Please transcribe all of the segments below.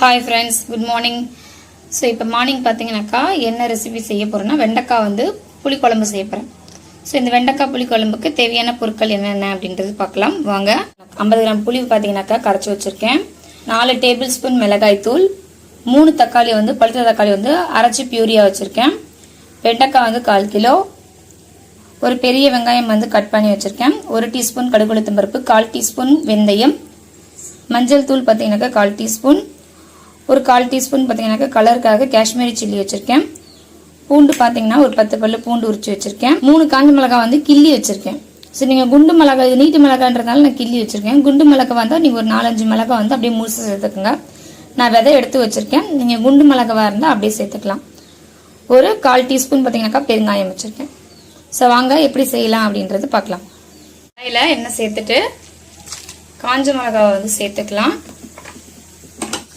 Hi friends good morning so இப்போ morning பார்த்தீங்கன்னாக்கா என்ன ரெசிபி செய்ய போகிறேன்னா வெண்டைக்காய் வந்து புளிக்குழம்பு செய்ய போகிறேன் ஸோ இந்த வெண்டைக்காய் புளிக்குழம்புக்கு தேவையான பொருட்கள் என்னென்ன அப்படின்றது பார்க்கலாம். வாங்க. ஐம்பது கிராம் புளி பார்த்தீங்கன்னாக்கா கரைச்சி வச்சுருக்கேன். நாலு டேபிள் ஸ்பூன் மிளகாய் தூள். மூணு தக்காளி வந்து பழுத்த தக்காளி வந்து அரைச்சி பியூரியாக வச்சுருக்கேன். வெண்டைக்காய் வந்து கால் கிலோ. ஒரு பெரிய வெங்காயம் வந்து கட் பண்ணி வச்சுருக்கேன். ஒரு டீஸ்பூன் கடுகுளுத்தம்பருப்பு கால் டீஸ்பூன் வெந்தயம். மஞ்சள் தூள் பார்த்தீங்கன்னாக்கா கால் டீஸ்பூன். ஒரு கால் டீஸ்பூன் பார்த்தீங்கன்னாக்கா கலருக்காக காஷ்மீரி சில்லி வச்சுருக்கேன். பூண்டு பார்த்தீங்கன்னா ஒரு பத்து பல்லு பூண்டு உரிச்சு வச்சுருக்கேன். மூணு காஞ்ச மிளகாய் வந்து கிள்ளி வச்சுருக்கேன். ஸோ நீங்கள் குண்டு மிளகாய் இது நீட்டு மிளகான்றதால நான் கிள்ளி வச்சுருக்கேன். குண்டு மிளகாய் வந்தால் நீங்கள் ஒரு நாலஞ்சு மிளகாய் வந்து அப்படியே முழுசு சேர்த்துக்குங்க. நான் விதை எடுத்து வச்சுருக்கேன். நீங்கள் குண்டு மிளகாவாக இருந்தால் அப்படியே சேர்த்துக்கலாம். ஒரு கால் டீஸ்பூன் பார்த்தீங்கன்னாக்கா பெருங்காயம் வச்சுருக்கேன். ஸோ வாங்க எப்படி செய்யலாம் அப்படின்றது பார்க்கலாம். அதில் எண்ணெய் சேர்த்துட்டு காஞ்ச மிளகாவை வந்து சேர்த்துக்கலாம்.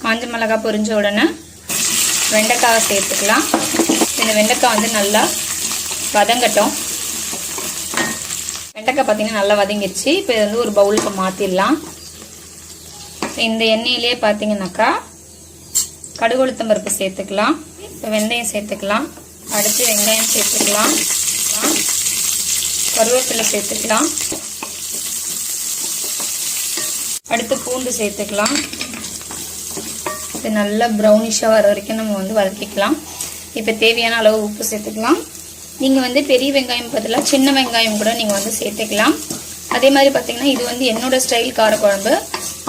காஞ்ச மிளகாய் பொரிஞ்ச உடனே வெண்டைக்காவை சேர்த்துக்கலாம். இந்த வெண்டைக்காய் வந்து நல்லா வதங்கட்டும். வெண்டைக்காய் பார்த்தீங்கன்னா நல்லா வதங்கிடுச்சு. இப்போ இது வந்து ஒரு பவுலுக்கு மாற்றிடலாம் இந்த எண்ணெயிலே பார்த்தீங்கன்னாக்கா கடுகுளுத்தம் பருப்பு சேர்த்துக்கலாம். இப்போ வெந்தயம் சேர்த்துக்கலாம். அடுத்து வெங்காயம் சேர்த்துக்கலாம். கருவேப்பிலை சேர்த்துக்கலாம். அடுத்து பூண்டு சேர்த்துக்கலாம். இது நல்லா ப்ரௌனிஷாக வர வரைக்கும் நம்ம வந்து வதக்கிக்கலாம். இப்போ தேவையான அளவு உப்பு சேர்த்துக்கலாம். நீங்கள் வந்து பெரிய வெங்காயம் பதிலாக சின்ன வெங்காயம் கூட நீங்கள் வந்து சேர்த்துக்கலாம். அதே மாதிரி பார்த்தீங்கன்னா இது வந்து என்னோட ஸ்டைல் காரக்குழம்பு.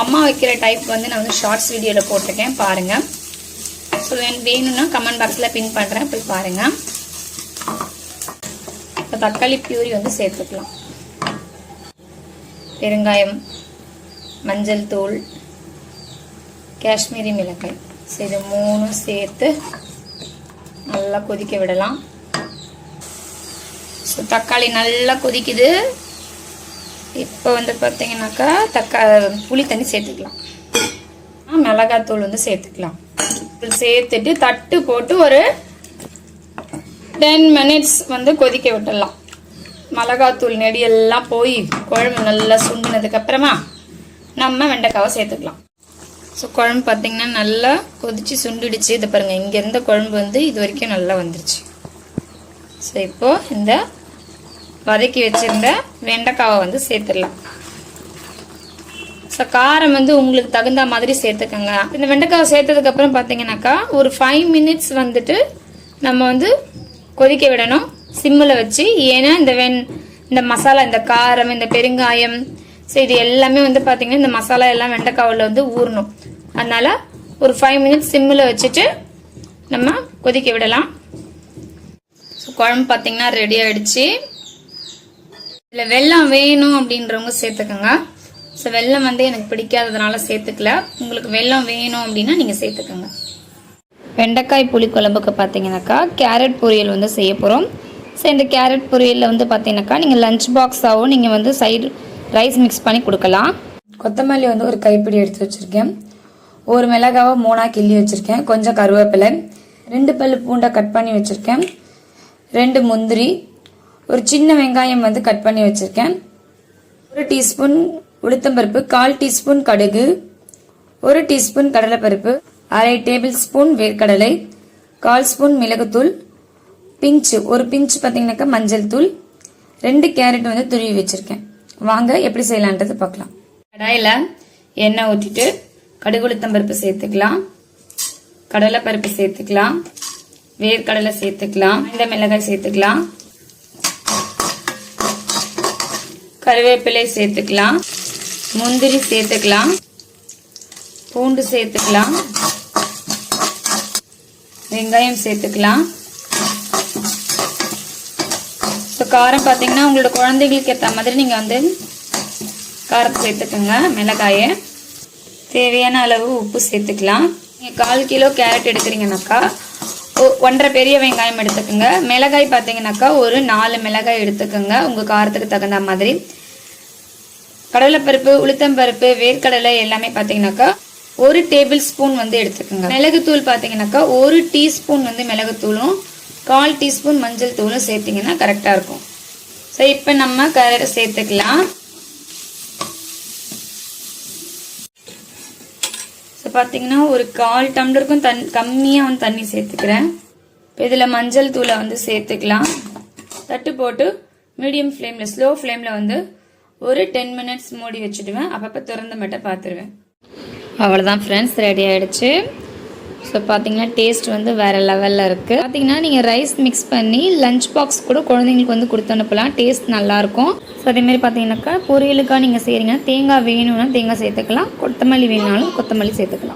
அம்மா வைக்கிற டைப் வந்து நான் வந்து ஷார்ட்ஸ் வீடியோவில் போட்டிருக்கேன் பாருங்கள் ஸோ வேணும்னா கமெண்ட் பாக்ஸில் பின் பண்ணுறேன் போய் பாருங்கள் இப்போ தக்காளி பியூரி வந்து சேர்த்துக்கலாம். பெருங்காயம் மஞ்சள் தூள் காஷ்மீரி மிளகாய். ஸோ இது மூணும் சேர்த்து நல்லா கொதிக்க விடலாம். ஸோ தக்காளி நல்லா கொதிக்குது. இப்போ வந்து பார்த்தீங்கன்னாக்கா தக்கா புளி தண்ணி சேர்த்துக்கலாம். மிளகாத்தூள் வந்து சேர்த்துக்கலாம். சேர்த்துட்டு தட்டு போட்டு ஒரு டென் மினிட்ஸ் வந்து கொதிக்க விட்டுடலாம். மிளகாத்தூள் நெடியெல்லாம் போய் குழம்பு நல்லா சுண்டினதுக்கப்புறமா நம்ம வெண்டைக்காவை சேர்த்துக்கலாம். ஸோ குழம்பு பார்த்தீங்கன்னா நல்லா கொதிச்சு சுண்டிடுச்சு. இதை பாருங்கள் இங்கே இருந்த குழம்பு வந்து இது வரைக்கும் நல்லா வந்துருச்சு. ஸோ இப்போது இந்த வதக்கி வச்சுருந்த வெண்டைக்காவை வந்து சேர்த்துடலாம். ஸோ காரம் வந்து உங்களுக்கு தகுந்த மாதிரி சேர்த்துக்கோங்க. இந்த வெண்டைக்காவை சேர்த்ததுக்கப்புறம் பார்த்தீங்கன்னாக்கா ஒரு ஃபைவ் மினிட்ஸ் வந்துட்டு நம்ம வந்து கொதிக்க விடணும். சிம்மில் வச்சு ஏன்னா இந்த வெண் இந்த மசாலா இந்த காரம் இந்த பெருங்காயம் ஸோ இது எல்லாமே வந்து பார்த்தீங்கன்னா இந்த மசாலா எல்லாம் வெண்டைக்காவில் வந்து ஊறணும். அதனால் ஒரு ஃபைவ் மினிட்ஸ் சிம்மில் வச்சுட்டு நம்ம கொதிக்க விடலாம். ஸோ குழம்பு பார்த்தீங்கன்னா ரெடி ஆகிடுச்சு இதில் வெல்லம் வேணும் அப்படின்றவங்க சேர்த்துக்கோங்க. ஸோ வெல்லம் வந்து எனக்கு பிடிக்காததுனால சேர்த்துக்கல. உங்களுக்கு வெல்லம் வேணும் அப்படின்னா நீங்கள் சேர்த்துக்கோங்க. வெண்டைக்காய் புளி குழம்புக்கு பார்த்தீங்கன்னாக்கா கேரட் பொரியல் வந்து செய்ய போகிறோம் ஸோ இந்த கேரட் பொரியலில் வந்து பார்த்தீங்கன்னாக்கா நீங்கள் லஞ்ச் பாக்ஸாகவும் நீங்கள் வந்து சைடு ரைஸ் மிக்ஸ் பண்ணி கொடுக்கலாம். கொத்தமல்லி வந்து ஒரு கைப்பிடி எடுத்து வச்சுருக்கேன். ஒரு மிளகாவை மூணாக கிள்ளி வச்சுருக்கேன். கொஞ்சம் கருவேப்பிலை. ரெண்டு பல்லு பூண்டை கட் பண்ணி வச்சுருக்கேன். ரெண்டு முந்திரி. ஒரு சின்ன வெங்காயம் வந்து கட் பண்ணி வச்சுருக்கேன். ஒரு டீஸ்பூன் உளுத்தம்பருப்பு கால் டீஸ்பூன் கடுகு ஒரு டீஸ்பூன் கடலைப்பருப்பு அரை டேபிள் ஸ்பூன் வேர்க்கடலை கால் ஸ்பூன் மிளகுத்தூள் பிஞ்சு ஒரு பிஞ்சு பார்த்தீங்கன்னாக்கா மஞ்சள் தூள் ரெண்டு கேரட் வந்து துருவி வச்சுருக்கேன். வாங்க எப்படி செய்யலான்றது பார்க்கலாம். கடாயில் எண்ணெய் ஊற்றிட்டு கடுகுளுத்தம் பருப்பு சேர்த்துக்கலாம். கடலைப்பருப்பு சேர்த்துக்கலாம். வேர்க்கடலை சேர்த்துக்கலாம். இந்த மிளகாய் சேர்த்துக்கலாம். கருவேப்பிலை சேர்த்துக்கலாம். முந்திரி சேர்த்துக்கலாம். பூண்டு சேர்த்துக்கலாம். வெங்காயம் சேர்த்துக்கலாம் ஸோ காரம் பார்த்தீங்கன்னா உங்களோட குழந்தைகளுக்கு ஏற்ற மாதிரி நீங்கள் வந்து காரத்தை சேர்த்துக்கோங்க மிளகாயை. தேவையான அளவு உப்பு சேர்த்துக்கலாம். நீங்கள் கால் கிலோ கேரட் எடுக்கிறீங்கனாக்கா ஒ- ஒன்றரை பெரிய வெங்காயம் எடுத்துக்கோங்க. மிளகாய் பார்த்தீங்கன்னாக்கா ஒரு நாலு மிளகாய் எடுத்துக்கோங்க. உங்கள் காரத்துக்கு தகுந்த மாதிரி. கடலைப்பருப்பு உளுத்தம்பருப்பு வேர்க்கடலை எல்லாமே பார்த்தீங்கன்னாக்கா ஒரு டேபிள் ஸ்பூன் வந்து எடுத்துக்கோங்க. மிளகுத்தூள் பார்த்தீங்கன்னாக்கா ஒரு டீஸ்பூன் வந்து மிளகுத்தூளும் கால் டீஸ்பூன் மஞ்சள் தூளும் சேர்த்தீங்கன்னா கரெக்டாக இருக்கும். ஸோ இப்போ நம்ம கரை சேர்த்துக்கலாம். ஸோ பார்த்தீங்கன்னா ஒரு கால் டம்ளருக்கும் தன் கம்மியாக வந்து தண்ணி சேர்த்துக்கிறேன். இப்போ இதில் மஞ்சள் தூளை வந்து சேர்த்துக்கலாம். தட்டு போட்டு மீடியம் ஃப்ளேமில் ஸ்லோ ஃப்ளேமில் வந்து ஒரு டென் மினிட்ஸ் மூடி வச்சுடுவேன். அப்பப்போ திறந்து மட்டும் பார்த்துருவேன் அவ்வளோதான் ஃப்ரெண்ட்ஸ் ரெடி ஆகிடுச்சு ஸோ பார்த்தீங்கன்னா டேஸ்ட் வந்து வேறு லெவலில் இருக்குது பார்த்தீங்கன்னா நீங்கள் ரைஸ் மிக்ஸ் பண்ணி லஞ்ச் பாக்ஸ் கூட குழந்தைங்களுக்கு வந்து கொடுத்து அனுப்பலாம். டேஸ்ட் நல்லாயிருக்கும் ஸோ அதேமாதிரி பார்த்தீங்கன்னாக்கா பொரியலுக்காக நீங்கள் செய்கிறீங்கன்னா தேங்காய் வேணும்னா தேங்காய் சேர்த்துக்கலாம். கொத்தமல்லி வேணுனாலும் கொத்தமல்லி சேர்த்துக்கலாம்.